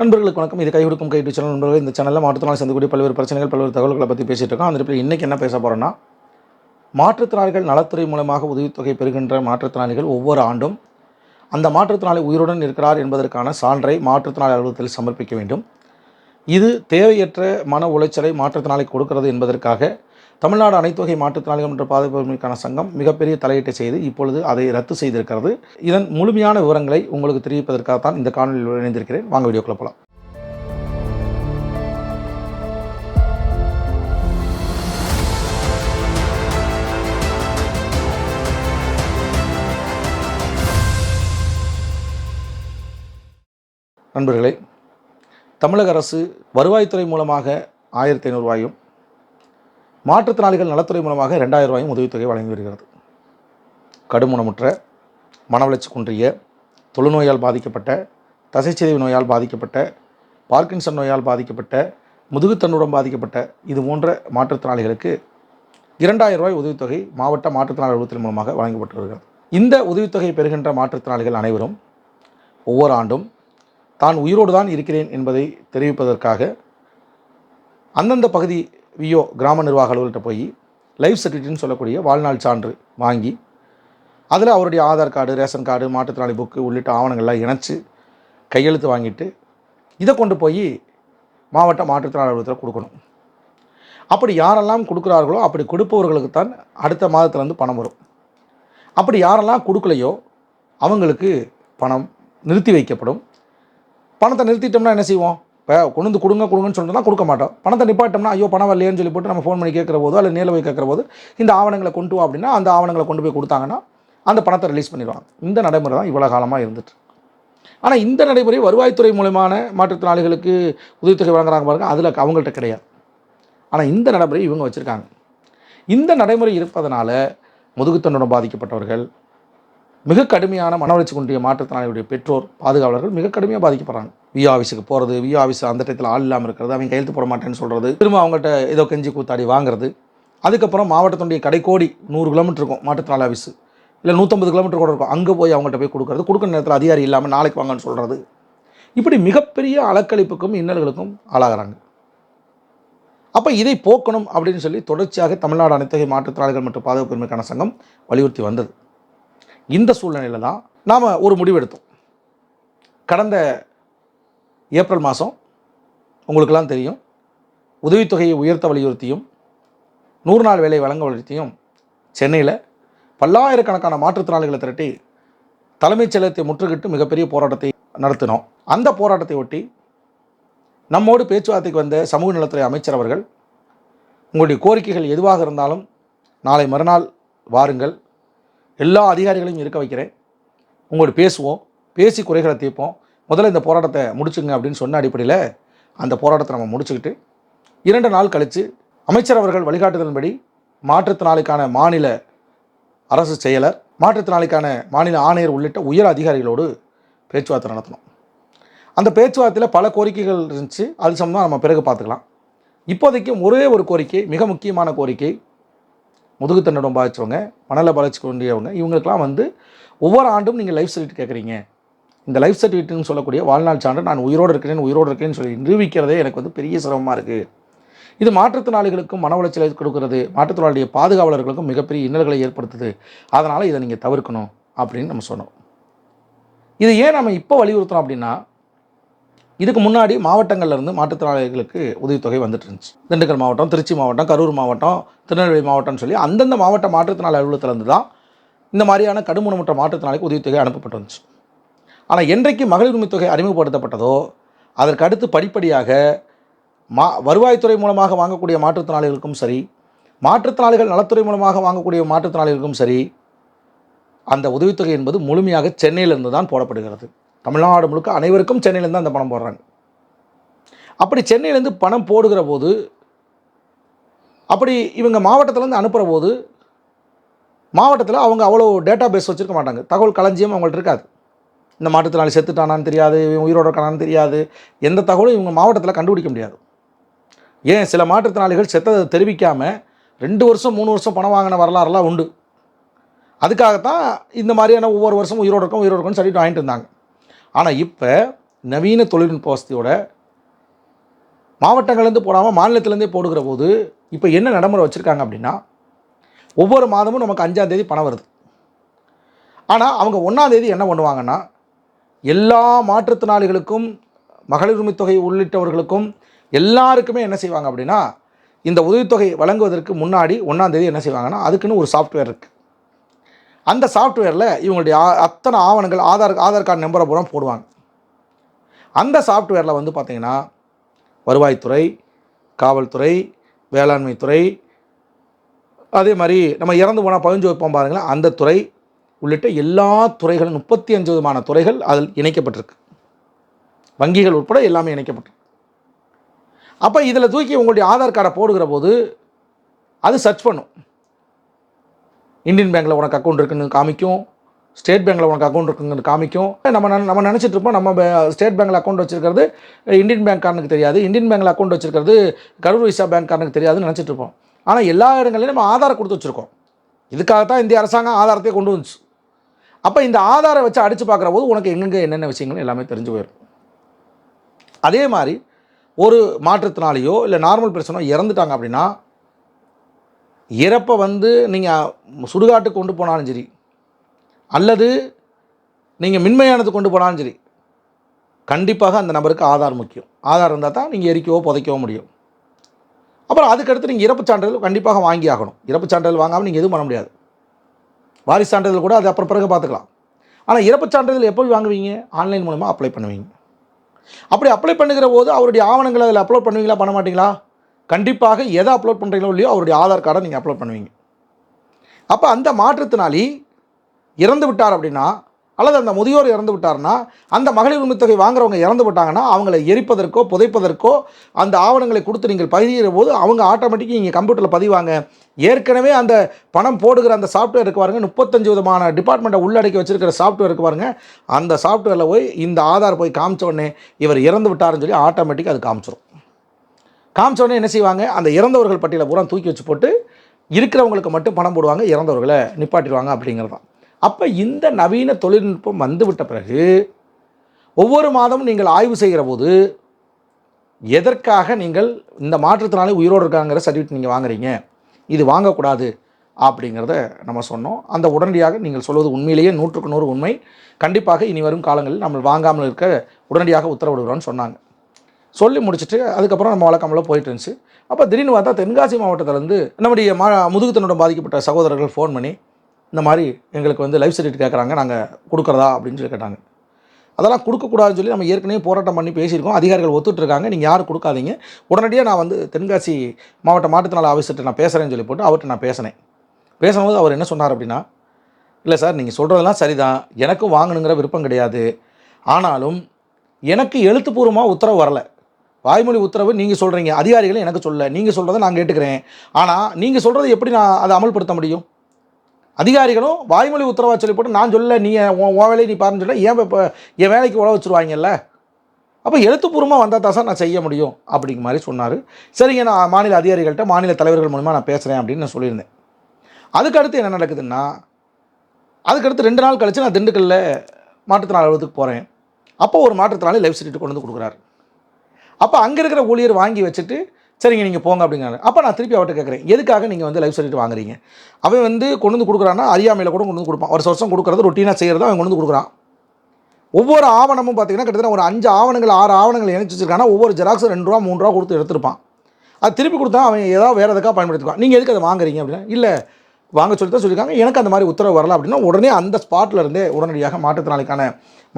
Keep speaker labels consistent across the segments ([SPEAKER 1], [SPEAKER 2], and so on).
[SPEAKER 1] நண்பர்களுக்கு வணக்கம். இது கை கொடுக்கும் கைட்டு சேனல் நண்பர்கள் இந்த சேனலில் மாற்றுத்திறனாளி சந்திக்கக்கூடிய பல்வேறு பிரச்சனைகள் பல்வேறு தகவல்களை பற்றி பேசிகிட்டு இருக்கோம். அந்த இடத்துல இன்றைக்கி என்ன பேச போகிறோன்னா மாற்றுத்திறனாளிகள் நலத்துறை மூலமாக உதவித்தொகை பெறுகின்ற மாற்றுத்திறனாளிகள் ஒவ்வொரு ஆண்டும் அந்த மாற்றுத்திறனாளி உயிருடன் இருக்கிறார் என்பதற்கான சான்றை மாற்றுத்திறனாளி அலுவலகத்தில் சமர்ப்பிக்க வேண்டும். இது தேவையற்ற மன உளைச்சலை மாற்றுத்திறனாளி கொடுக்கிறது என்பதற்காக தமிழ்நாடு அனைத்து வகை மாற்றுத்திறனாளிகள் மற்றும் பாதுகாப்புக்கான சங்கம் மிகப்பெரிய தலையீட்டை செய்து இப்பொழுது அதை ரத்து செய்திருக்கிறது. இதன் முழுமையான விவரங்களை உங்களுக்கு தெரிவிப்பதற்காகத்தான் இந்த காணொலியில் இணைந்திருக்கிறேன். வாங்க வீடியோக்குள்ள போகலாம் நண்பர்களே தமிழக அரசு வருவாய்த்துறை மூலமாக ஆயிரத்தி ஐநூறுரூவாயும் மாற்றுத்திறனாளிகள் நலத்துறை மூலமாக ரெண்டாயிரம் ரூபாயும் உதவித்தொகை வழங்கி வருகிறது. கடுமுணமுற்ற மனவளர்ச்சி குன்றிய தொழுநோயால் பாதிக்கப்பட்ட தசைச்சிதைவு நோயால் பாதிக்கப்பட்ட பார்க்கின்சன் நோயால் பாதிக்கப்பட்ட முதுகுத்தன்னுடன் பாதிக்கப்பட்ட இது போன்ற மாற்றுத்திறனாளிகளுக்கு இரண்டாயிரம் ரூபாய் உதவித்தொகை மாவட்ட மாற்றுத்திறனாளி அலுவலகத்தின் மூலமாக வழங்கப்பட்டு வருகிறது. இந்த உதவித்தொகை பெறுகின்ற மாற்றுத்திறனாளிகள் அனைவரும் ஒவ்வொரு ஆண்டும் தான் உயிரோடு தான் இருக்கிறேன் என்பதை தெரிவிப்பதற்காக அந்தந்த பகுதி விஓ கிராம நிர்வாக அலுவலர்கிட்ட போய் லைஃப் சர்டிஃபிகேட்னு சொல்லக்கூடிய வாழ்நாள் சான்று வாங்கி அதில் அவருடைய ஆதார் கார்டு ரேஷன் கார்டு மாற்றுத்திறனாளி புக்கு உள்ளிட்ட ஆவணங்கள்லாம் இணைச்சி கையெழுத்து வாங்கிட்டு இதை கொண்டு போய் மாவட்ட மாற்றுத்திறனாளி அலுவலகத்தில் கொடுக்கணும். அப்படி யாரெல்லாம் கொடுக்குறார்களோ அப்படி கொடுப்பவர்களுக்கு தான் அடுத்த மாதத்துலேருந்து பணம் வரும். அப்படி யாரெல்லாம் கொடுக்கலையோ அவங்களுக்கு பணம் நிறுத்தி வைக்கப்படும். பணத்தை நிறுத்திட்டோம்னா என்ன செய்வோம்? இப்போ கொண்டு வந்து கொடுங்க கொடுங்கன்னு சொன்னால் கொடுக்க மாட்டோம். பணத்தை நிப்பாட்டோம்னா ஐயோ பணம் வரலையேன்னு சொல்லி போட்டு நம்ம ஃபோன் பண்ணி கேட்குற போதோ அல்லது நேரில் போய் கேட்குற போது இந்த ஆவணங்களை கொண்டு வா அப்படின்னா அந்த ஆவணங்களை கொண்டு போய் கொடுத்தாங்கன்னா அந்த பணத்தை ரிலீஸ் பண்ணிடுவாங்க. இந்த நடைமுறை தான் இவ்வளோ காலமாக இருந்துட்டு ஆனால் இந்த நடைமுறை வருவாய்த்துறை மூலமான மாற்றுத்திறனாளிகளுக்கு உதவித்தொகை வழங்குறாங்க பாருங்க அதில் அவங்கள்ட்ட கிடையாது. ஆனால் இந்த நடைமுறை இவங்க வச்சுருக்காங்க. இந்த நடைமுறை இருப்பதனால முதுகுத்தண்டுடன் பாதிக்கப்பட்டவர்கள் மிக கடுமையான மன வளர்ச்சி குன்றிய மாற்றுத்திறனாளிகளுடைய பெற்றோர் பாதுகாவலர்கள் மிக கடுமையாக பாதிக்கப்படுறாங்க. வி ஆஃபீஸுக்கு போகிறது வி ஆஃபீஸ் அந்த டயத்தில் ஆள் இல்லாமல் இருக்கிறது அவங்க கையெழுத்து போட மாட்டேன்னு சொல்கிறது திரும்ப அவங்ககிட்ட ஏதோ கெஞ்சி கூத்தாடி வாங்குறது. அதுக்கப்புறம் மாவட்டத்தினுடைய கடைக்கோடி நூறு கிலோமீட்டர் இருக்கும் மாற்றுத்திறனாளி ஆஃபீஸு இல்லை நூற்றம்பது கிலோமீட்டர் கூட இருக்கும். அங்கே போய் அவங்ககிட்ட போய் கொடுக்குறது. கொடுக்குற நேரத்தில் அதிகாரி இல்லாமல் நாளைக்கு வாங்கன்னு சொல்கிறது இப்படி மிகப்பெரிய அலக்களிப்புக்கும் இன்னல்களுக்கும் ஆளாகிறாங்க. அப்போ இதை போக்கணும் அப்படின்னு சொல்லி தொடர்ச்சியாக தமிழ்நாடு அனைத்து மாற்றுத்திறனாளிகள் மற்றும் பாதுகாப்பு உரிமைக்கான சங்கம் வலியுறுத்தி வந்தது. இந்த சூழ்நிலையில் தான் நாம் ஒரு முடிவெடுத்தோம். கடந்த ஏப்ரல் மாதம் உங்களுக்கெல்லாம் தெரியும். உதவித்தொகையை உயர்த்த வலியுறுத்தியும் நூறு நாள் வேலை வழங்க வலியுறுத்தியும் சென்னையில் பல்லாயிரக்கணக்கான மாற்றுத்திறனாளிகளை திரட்டி தலைமைச் செயலகத்தை முற்றுகிட்டு மிகப்பெரிய போராட்டத்தை நடத்தினோம். அந்த போராட்டத்தை ஒட்டி நம்மோடு பேச்சுவார்த்தைக்கு வந்த சமூக நலத்துறை அமைச்சர் அவர்கள் உங்களுடைய கோரிக்கைகள் எதுவாக இருந்தாலும் நாளை மறுநாள் வாருங்கள். எல்லா அதிகாரிகளையும் இருக்க வைக்கிறேன். உங்களோட பேசுவோம். பேசி குறைகளை தீர்ப்போம். முதல்ல இந்த போராட்டத்தை முடிச்சுங்க அப்படின்னு சொன்ன அடிப்படையில் அந்த போராட்டத்தை நம்ம முடிச்சுக்கிட்டு இரண்டு நாள் கழித்து அமைச்சர் அவர்கள் வழிகாட்டுதலின்படி மாற்றுத்திறனாளிக்கான மாநில அரசு செயலர் மாற்றுத்திறனாளிக்கான மாநில ஆணையர் உள்ளிட்ட உயர் அதிகாரிகளோடு பேச்சுவார்த்தை நடத்தணும். அந்த பேச்சுவார்த்தையில் பல கோரிக்கைகள் இருந்துச்சு. அது சம்மந்தமாக நம்ம பிறகு பார்த்துக்கலாம். இப்போதைக்கு ஒரே ஒரு கோரிக்கை மிக முக்கியமான கோரிக்கை முதுகுத்தண்டடம் பாதித்தவங்க மணலை பாதிச்சு கொண்டியவங்க இவங்களுக்கெல்லாம் வந்து ஒவ்வொரு ஆண்டும் நீங்கள் லைஃப் சர்டிஃபிகேட் கேட்குறீங்க இந்த லைஃப் சர்டிஃபிகேட்னு சொல்லக்கூடிய வாழ்நாள் சான்று நான் உயிரோடு இருக்கிறேன் உயிரோடு இருக்கேன்னு சொல்லி நிரூபிக்கிறதே எனக்கு வந்து பெரிய சிரமமாக இருக்குது இது மாற்றுத்திறனாளிகளுக்கும் மன உளைச்சலை கொடுக்கிறது. மாற்றுத்திறனாளிய பாதுகாவலர்களுக்கும் மிகப்பெரிய இன்னல்களை ஏற்படுத்துது. அதனால் இதை நீங்கள் தவிர்க்கணும் அப்படின்னு நம்ம சொன்னோம். இது ஏன் நம்ம இப்போ வலியுறுத்துறோம் அப்படின்னா இதுக்கு முன்னாடி மாவட்டங்கள்லேருந்து மாற்றுத்திறனாளிகளுக்கு உதவித்தொகை வந்துட்டு இருந்துச்சு. திண்டுக்கல் மாவட்டம் திருச்சி மாவட்டம் கரூர் மாவட்டம் திருநெல்வேலி மாவட்டம்னு சொல்லி அந்தந்த மாவட்ட மாற்றுத்திறனாளி அலுவலகத்திலேருந்து தான் இந்த மாதிரியான கடுமுணமுற்ற மாற்றுத்திறனாளிக்கு உதவித்தொகை அனுப்பப்பட்டு வந்துச்சு. ஆனால் என்றைக்கு மகளிர் உரிமை தொகை அறிமுகப்படுத்தப்பட்டதோ அதற்கு அடுத்து படிப்படியாக மா வருவாய்த்துறை மூலமாக வாங்கக்கூடிய மாற்றுத்திறனாளிகளுக்கும் சரி மாற்றுத்திறனாளிகள் நலத்துறை மூலமாக வாங்கக்கூடிய மாற்றுத்திறனாளிகளுக்கும் சரி அந்த உதவித்தொகை என்பது முழுமையாக சென்னையிலிருந்து தான் போடப்படுகிறது. தமிழ்நாடு முழுக்க அனைவருக்கும் சென்னையிலேருந்து தான் அந்த பணம் போடுறாங்க. அப்படி சென்னையிலேருந்து பணம் போடுகிற போது அப்படி இவங்க மாவட்டத்திலேருந்து அனுப்புகிற போது மாவட்டத்தில் அவங்க அவ்வளோ டேட்டா பேஸ் வச்சுருக்க மாட்டாங்க. தகவல் களஞ்சியம் அவங்கள்ட்ட இருக்காது. இந்த மாற்றுத்திறனாளி செத்துட்டானான்னு தெரியாது இவன் உயிரோட இருக்கானான்னு தெரியாது. எந்த தகவலும் இவங்க மாவட்டத்தில் கண்டுபிடிக்க முடியாது. ஏன்? சில மாற்றுத்திறனாளிகள் செத்ததை தெரிவிக்காமல் ரெண்டு வருஷம் மூணு வருஷம் பணம் வாங்கின வரலாறுலாம் உண்டு. அதுக்காகத்தான் இந்த மாதிரியான ஒவ்வொரு வருஷம் உயிரோடு இருக்கும் உயிரோடு இருக்கும்னு சொல்லிட்டு வாங்கிட்டு இருந்தாங்க. ஆனால் இப்போ நவீன தொழில்நுட்ப வசதியோட மாவட்டங்கள்லேருந்து போடாமல் மாநிலத்திலேருந்தே போடுகிற போது இப்போ என்ன நடைமுறை வச்சுருக்காங்க அப்படின்னா ஒவ்வொரு மாதமும் நமக்கு அஞ்சாந்தேதி பணம் வருது. ஆனால் அவங்க ஒன்றாந்தேதி என்ன பண்ணுவாங்கன்னா எல்லா மாற்றுத்திறனாளிகளுக்கும் மகளிர் உரிமை தொகை உள்ளிட்டவர்களுக்கும் எல்லாருக்குமே என்ன செய்வாங்க அப்படின்னா இந்த உதவித்தொகை வழங்குவதற்கு முன்னாடி ஒன்றாம் தேதி என்ன செய்வாங்கன்னா அதுக்குன்னு ஒரு சாஃப்ட்வேர் இருக்குது அந்த சாஃப்ட்வேரில் இவங்களுடைய அத்தனை ஆவணங்கள் ஆதார் ஆதார் கார்டு நம்பரை பூரா போடுவாங்க. அந்த சாஃப்ட்வேரில் வந்து பார்த்திங்கன்னா வருவாய்த்துறை காவல்துறை வேளாண்மைத்துறை அதே மாதிரி நம்ம இறந்து போனால் பதிஞ்சு வைப்போம் பாருங்களேன் அந்த துறை உள்ளிட்ட எல்லா துறைகளும் முப்பத்தி அஞ்சு விதமான துறைகள் அதில் இணைக்கப்பட்டிருக்கு. வங்கிகள் உட்பட எல்லாமே இணைக்கப்பட்டிருக்கு. அப்போ இதில் தூக்கி உங்களுடைய ஆதார் கார்டை போடுகிற போது அது சர்ச் பண்ணும். இந்தியன் பேங்க்கில் உனக்கு அக்கௌண்ட் இருக்குன்னு காமிக்கும். ஸ்டேட் பேங்க்கில் உனக்கு அக்கௌண்ட் இருக்குன்னு காமிக்கும். நம்ம நம்ம நினச்சிட்டு இருப்போம். நம்ம ஸ்டேட் பேங்க்கில் அக்கௌண்ட் வச்சிருக்கிறது இந்தியன் பேங்க்காரனுக்கு தெரியாது. இந்தியன் பேங்க்கில் அக்கௌண்ட் வச்சிருக்கிறது கரூர் விசா பேங்க்காரனுக்கு தெரியாதுன்னு நினச்சிட்டு இருப்போம். ஆனால் எல்லா இடங்கள்லையும் நம்ம ஆதாரம் கொடுத்து வச்சுருக்கோம். இதுக்காக தான் இந்திய அரசாங்கம் ஆதாரத்தை கொண்டு வந்துச்சு. அப்போ இந்த ஆதாரை வச்சு அடித்து பார்க்குற போது உனக்கு எங்கெங்கே என்னென்ன விஷயங்கள் எல்லாமே தெரிஞ்சு போயிடும் அதே மாதிரி ஒரு மாற்றத்தினாலேயோ இல்லை நார்மல் பிரச்சனோ இறந்துட்டாங்க அப்படின்னா இறப்பை வந்து நீங்கள் சுடுகாட்டுக்கு கொண்டு போனாலும் சரி அல்லது நீங்கள் மின்மையானது கொண்டு போனாலும் சரி கண்டிப்பாக அந்த நபருக்கு ஆதார் முக்கியம். ஆதார் இருந்தால் தான் நீங்கள் எரிக்கவோ புதைக்கவோ முடியும். அப்புறம் அதுக்கடுத்து நீங்கள் இறப்பு சான்றிதழ் கண்டிப்பாக வாங்கி ஆகணும். இறப்பு சான்றிதழ் வாங்காமல் நீங்கள் எதுவும் பண்ண முடியாது. வாரிசு சான்றிதழ் கூட அது அப்புறம் பிறகு பார்த்துக்கலாம். ஆனால் இறப்பு சான்றிதழ் எப்போ வாங்குவீங்க? ஆன்லைன் மூலமாக அப்ளை பண்ணுவீங்க. அப்படி அப்ளை பண்ணுகிற போது அவருடைய ஆவணங்களை அதில் அப்லோட் பண்ணுவீங்களா பண்ண மாட்டீங்களா? கண்டிப்பாக எதை அப்லோட் பண்ணுறீங்களோ இல்லையோ அவருடைய ஆதார் கார்டை நீங்கள் அப்லோட் பண்ணுவீங்க. அப்போ அந்த மாற்றத்தினாலி இறந்து விட்டார் அப்படின்னா அல்லது அந்த முதியோர் இறந்து விட்டார்னா அந்த மகளிர் உரிமை தொகை வாங்குறவங்க இறந்து விட்டாங்கன்னா அவங்களை எரிப்பதற்கோ புதைப்பதற்கோ அந்த ஆவணங்களை கொடுத்து நீங்கள் பதிகிற போது அவங்க ஆட்டோமேட்டிக்காக நீங்கள் கம்ப்யூட்டரில் பதிவாங்க. ஏற்கனவே அந்த பணம் போடுகிற அந்த சாஃப்ட்வேர் இருக்கு முப்பத்தஞ்சு விதமான டிபார்ட்மெண்ட்டை உள்ளடக்கி வச்சிருக்கிற சாஃப்ட்வேர் இருக்கு அந்த சாஃப்ட்வேரில் போய் இந்த ஆதார் போய் காமிச்ச உடனே இவர் இறந்து விட்டாருன்னு சொல்லி ஆட்டோமேட்டிக்காக அது காமிச்சிடும் காமிச்சோடனே என்ன செய்வாங்க அந்த இறந்தவர்கள் பட்டியலை பூரா தூக்கி வச்சு போட்டு இருக்கிறவங்களுக்கு மட்டும் பணம் போடுவாங்க இறந்தவர்களை நிப்பாட்டிடுவாங்க அப்படிங்கிறது தான் அப்போ இந்த நவீன தொழில்நுட்பம் வந்துவிட்ட பிறகு ஒவ்வொரு மாதமும் நீங்கள் ஆய்வு செய்கிற போது எதற்காக நீங்கள் இந்த மாற்றுத்திறனாளி உயிரோடு இருக்காங்கிற சர்டிஃபிகேட் நீங்கள் வாங்குறீங்க? இது வாங்கக்கூடாது அப்படிங்கிறத நம்ம சொன்னோம். அந்த உடனடியாக நீங்கள் சொல்வது உண்மையிலேயே நூற்றுக்கு நூறு உண்மை. கண்டிப்பாக இனி வரும் காலங்களில் நம்ம வாங்காமல் இருக்க உடனடியாக உத்தரவிடுகிறோம்னு சொன்னாங்க. சொல்லி முடிச்சுட்டு அதுக்கப்புறம் நம்ம வழக்கமெல்லாம் போயிட்டு இருந்துச்சு. அப்போ திடீர்னு பார்த்தா தென்காசி மாவட்டத்திலேருந்து நம்முடைய மா முதுகுத்தனுடன் பாதிக்கப்பட்ட சகோதரர்கள் ஃபோன் பண்ணி இந்த மாதிரி எங்களுக்கு வந்து லைஃப் சர்டிஃபிகேட் கேட்குறாங்க நாங்கள் கொடுக்குறதா அப்படின்னு சொல்லி கேட்டாங்க. அதெல்லாம் கொடுக்கக்கூடாதுன்னு சொல்லி நம்ம ஏற்கனவே போராட்டம் பண்ணி பேசியிருக்கோம். அதிகாரிகள் ஒத்துட்ருக்காங்க நீங்கள் யாரும் கொடுக்காதீங்க. உடனடியாக நான் வந்து தென்காசி மாவட்ட மாற்றுத்திறனாளி ஆஃபீஸர்கிட்ட நான் பேசுகிறேன்னு சொல்லி போட்டு அவர்கிட்ட நான் பேசினேன். பேசும்போது அவர் என்ன சொன்னார் அப்படின்னா இல்லை சார் நீங்கள் சொல்கிறதெல்லாம் சரிதான். எனக்கும் வாங்கணுங்கிற விருப்பம் கிடையாது. ஆனாலும் எனக்கு எழுத்துப்பூர்வமாக உத்தரவு வரலை. வாய்மொழி உத்தரவு நீங்கள் சொல்கிறீங்க அதிகாரிகள் எனக்கு சொல்ல நீங்கள் சொல்கிறத நான் கேட்டுக்கிறேன். ஆனால் நீங்கள் சொல்கிறத எப்படி நான் அதை அமல்படுத்த முடியும்? அதிகாரிகளும் வாய்மொழி உத்தரவா சொல்லி போட்டு நான் சொல்ல நீ உன் வேலையை நீ பாருன்னு சொல்ல ஏன் இப்போ என் வேலைக்கு உழ வச்சுருவாங்கல்ல? அப்போ எழுத்துப்பூர்வமாக வந்தால் தான் சார் நான் செய்ய முடியும் அப்படிங்கிற மாதிரி சொன்னார். சரிங்க நான் மாநில அதிகாரிகள்கிட்ட மாநில தலைவர்கள் மூலமாக நான் பேசுகிறேன் அப்படின்னு நான் சொல்லியிருந்தேன். அதுக்கடுத்து என்ன நடக்குதுன்னா அதுக்கடுத்து ரெண்டு நாள் கழித்து நான் திண்டுக்கல்ல மாற்றுத்திறனாளி அலுவலகத்துக்கு போகிறேன் அப்போ ஒரு மாற்றுத்திறனாளி லைஃப் சர்டிஃபிகேட் கொண்டு வந்து கொடுக்குறாரு. அப்போ அங்கே இருக்கிற ஊழியர் வாங்கி வச்சுட்டு சரிங்க நீங்கள் போங்க அப்படிங்கிறாங்க. அப்போ நான் திருப்பி அவர்கிட்ட கேட்குறேன் எதுக்காக நீங்கள் வந்து லைஃப் சர்டிஃபிகேட் வாங்குறீங்க? அவன் வந்து கொண்டு வந்து கொடுக்குறான்னா அறியாமையில் கூட கொண்டு வந்து கொடுப்பான். ஒரு வருஷம் கொடுக்குறது ரொட்டீனாக செய்கிறத அவன் கொண்டு வந்து கொடுக்குறான். ஒவ்வொரு ஆவணமும் பார்த்தீங்கன்னா கிட்டத்தட்ட ஒரு அஞ்சு ஆவணங்கள் ஆறு ஆவணங்கள் இணைச்சி வச்சிருக்கானா ஒவ்வொரு ஜெராக்ஸும் ரெண்டு ரூபா மூணு ரூபா கொடுத்து எடுத்திருப்பான். அது திருப்பி கொடுத்தா அவன் ஏதாவது வேறு எதுக்காக பயன்படுத்திக்குவான் நீங்கள் எதுக்கு அதை வாங்குறீங்க அப்படின்னா இல்லை வாங்க சொல்லி தான் சொல்லியிருக்காங்க. எனக்கு அந்த மாதிரி உத்தரவு வரல அப்படின்னா உடனே அந்த ஸ்பாட்டில் இருந்தே உடனடியாக மாற்றுத்திறனாளிக்கான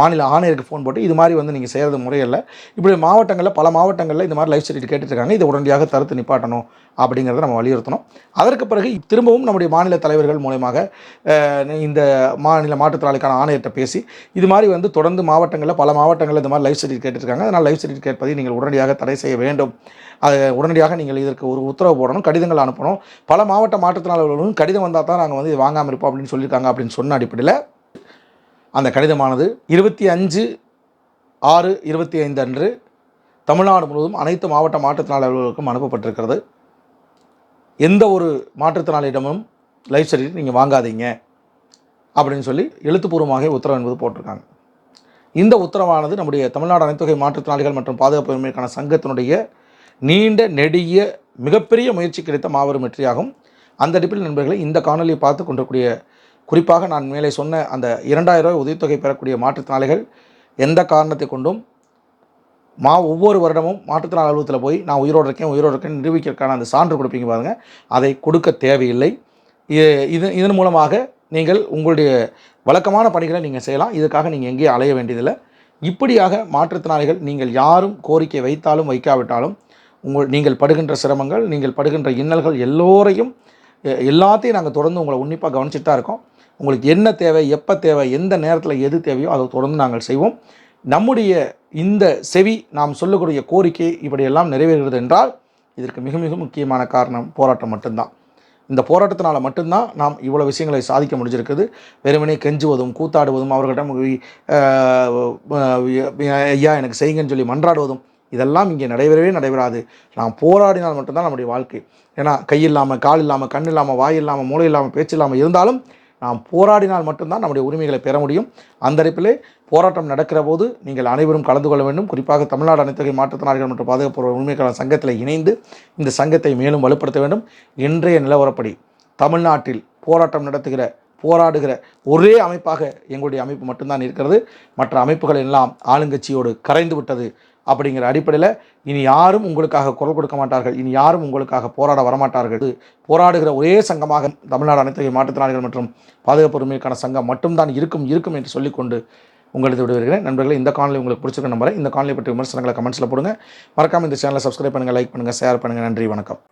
[SPEAKER 1] மாநில ஆணையருக்கு ஃபோன் போட்டு இது மாதிரி வந்து நீங்கள் செய்கிறது முறையில் இப்படி மாவட்டங்களில் பல மாவட்டங்களில் இந்த மாதிரி லைஃப் சர்டிஃபிகேட் கேட்டுட்ருக்காங்க. இதை உடனடியாக தடுத்து நிப்பாட்டணும் அப்படிங்கிறத நம்ம வலியுறுத்தணும். அதற்கு பிறகு திரும்பவும் நம்முடைய மாநில தலைவர்கள் மூலயமாக இந்த மாநில மாற்றுத்திறனாளிக்கான ஆணையர்கிட்ட பேசி இது மாதிரி வந்து தொடர்ந்து மாவட்டங்களில் பல மாவட்டங்களில் இந்த மாதிரி லைஃப் சர்டிஃபிகேட் கேட்டிருக்காங்க அதனால் லைஃப் சர்டிஃபிகேட் கேட்பதை நீங்கள் உடனடியாக தடை செய்ய வேண்டும். அது உடனடியாக நீங்கள் இதற்கு ஒரு உத்தரவு போடணும் கடிதங்கள் அனுப்பணும். பல மாவட்ட மாற்றுத்திறனாளர்களும் கடிதம் வந்தால் தான் நாங்கள் வந்து இது வாங்காமல் இருப்போம் அப்படின்னு சொல்லியிருக்காங்க அப்படின்னு சொன்ன அடிப்படையில் அந்த கடிதமானது இருபத்தி அஞ்சு ஆறு இருபத்தி ஐந்து அன்று தமிழ்நாடு முழுவதும் அனைத்து மாவட்ட மாற்றுத்திறனாளி அலுவலர்களுக்கும் அனுப்பப்பட்டிருக்கிறது. எந்த ஒரு மாற்றுத்திறனாளியிடமும் லைஃப் சர்டிஃபிகேட் நீங்கள் வாங்காதீங்க அப்படின்னு சொல்லி எழுத்துப்பூர்வமாக உத்தரவு என்பது போட்டிருக்காங்க. இந்த உத்தரவானது நம்முடைய தமிழ்நாடு அனைத்துகை மாற்றுத்திறனாளிகள் மற்றும் பாதுகாப்பு உரிமைக்கான சங்கத்தினுடைய நீண்ட நெடிய மிகப்பெரிய முயற்சி கிடைத்த மாபெரும் வெற்றியாகும். அந்த அடிப்பில் நண்பர்களை இந்த காணொலியை பார்த்து கொண்டிருக்கூடிய குறிப்பாக நான் மேலே சொன்ன அந்த இரண்டாயிரம் ரூபாய் உதவித்தொகை பெறக்கூடிய மாற்றுத்திறனாளிகள் எந்த காரணத்தை கொண்டும் மா ஒவ்வொரு வருடமும் மாற்றுத்திறனாளி அலுவலகத்தில் போய் நான் உயிரோடு இருக்கேன் உயிரோடு இருக்கேன் நிரூபிக்கிறதுக்கான அந்த சான்று கொடுப்பீங்க பாருங்கள் அதை கொடுக்க தேவையில்லை. இது இதன் மூலமாக நீங்கள் உங்களுடைய வழக்கமான பணிகளை நீங்கள் செய்யலாம். இதுக்காக நீங்கள் எங்கேயும் அலைய வேண்டியதில்லை. இப்படியாக மாற்றுத்திறனாளிகள் நீங்கள் யாரும் கோரிக்கை வைத்தாலும் வைக்காவிட்டாலும் உங்கள் நீங்கள் படுகின்ற சிரமங்கள் நீங்கள் படுகின்ற இன்னல்கள் எல்லோரையும் எல்லாத்தையும் நாங்கள் தொடர்ந்து உங்களை உன்னிப்பாக கவனிச்சுட்டு தான் இருக்கோம். உங்களுக்கு என்ன தேவை எப்போ தேவை எந்த நேரத்தில் எது தேவையோ அதை தொடர்ந்து நாங்கள் செய்வோம். நம்முடைய இந்த செவி நாம் சொல்லக்கூடிய கோரிக்கை இப்படியெல்லாம் நிறைவேறுகிறது என்றால் இதற்கு மிக மிக முக்கியமான காரணம் போராட்டம் மட்டும்தான். இந்த போராட்டத்தினால் மட்டும்தான் நாம் இவ்வளோ விஷயங்களை சாதிக்க முடிஞ்சிருக்குது. வெறுமனே கெஞ்சுவதும் கூத்தாடுவதும் அவர்களிடம் ஐயா எனக்கு செய்யுங்கன்னு சொல்லி மன்றாடுவதும் இதெல்லாம் இங்கே நடைபெறவே நடைபெறாது. நாம் போராடினால் மட்டும்தான் நம்முடைய வாழ்க்கை. ஏன்னா கை இல்லாமல் கால் இல்லாமல் கண் இல்லாமல் வாய் இல்லாமல் மூளை இல்லாமல் பேச்சு இல்லாமல் இருந்தாலும் நாம் போராடினால் மட்டும்தான் நம்முடைய உரிமைகளை பெற முடியும். அந்த அடிப்பிலே போராட்டம் நடக்கிற போது நீங்கள் அனைவரும் கலந்து கொள்ள வேண்டும். குறிப்பாக தமிழ்நாடு அனைத்துகை மாற்றுத்திறனாளிகள் மற்றும் பாதுகாப்பு உரிமைக்கான சங்கத்தில் இணைந்து இந்த சங்கத்தை மேலும் வலுப்படுத்த வேண்டும். இன்றைய நிலவரப்படி தமிழ்நாட்டில் போராட்டம் நடத்துகிற போராடுகிற ஒரே அமைப்பாக எங்களுடைய அமைப்பு மட்டும்தான் இருக்கிறது. மற்ற அமைப்புகள் எல்லாம் ஆளுங்கட்சியோடு கரைந்து விட்டது அப்படிங்கிற அடிப்படையில் இனி யாரும் உங்களுக்காக குரல் கொடுக்க மாட்டார்கள். இனி யாரும் உங்களுக்காக போராட வரமாட்டார்கள். போராடுகிற ஒரே சங்கமாக தமிழ்நாடு அனைத்து மாற்றுத்திறனாளிகள் மற்றும் பாதுகாப்பு உரிமைக்கான சங்கம் மட்டும்தான் இருக்கும் இருக்கும் என்று சொல்லிக்கொண்டு உங்களுக்கு விடுவிக்கிறேன் நண்பர்களே இந்த காணொலி உங்களுக்கு பிடிச்சிருக்க நம்பரை இந்த காணொலி பற்றி விமர்சனங்களை கமெண்ட்ஸில் போடுங்க. மறக்காமல் இந்த சேனலை சப்ஸ்கிரைப் பண்ணுங்கள் லைக் பண்ணுங்கள் ஷேர் பண்ணுங்கள் நன்றி வணக்கம்.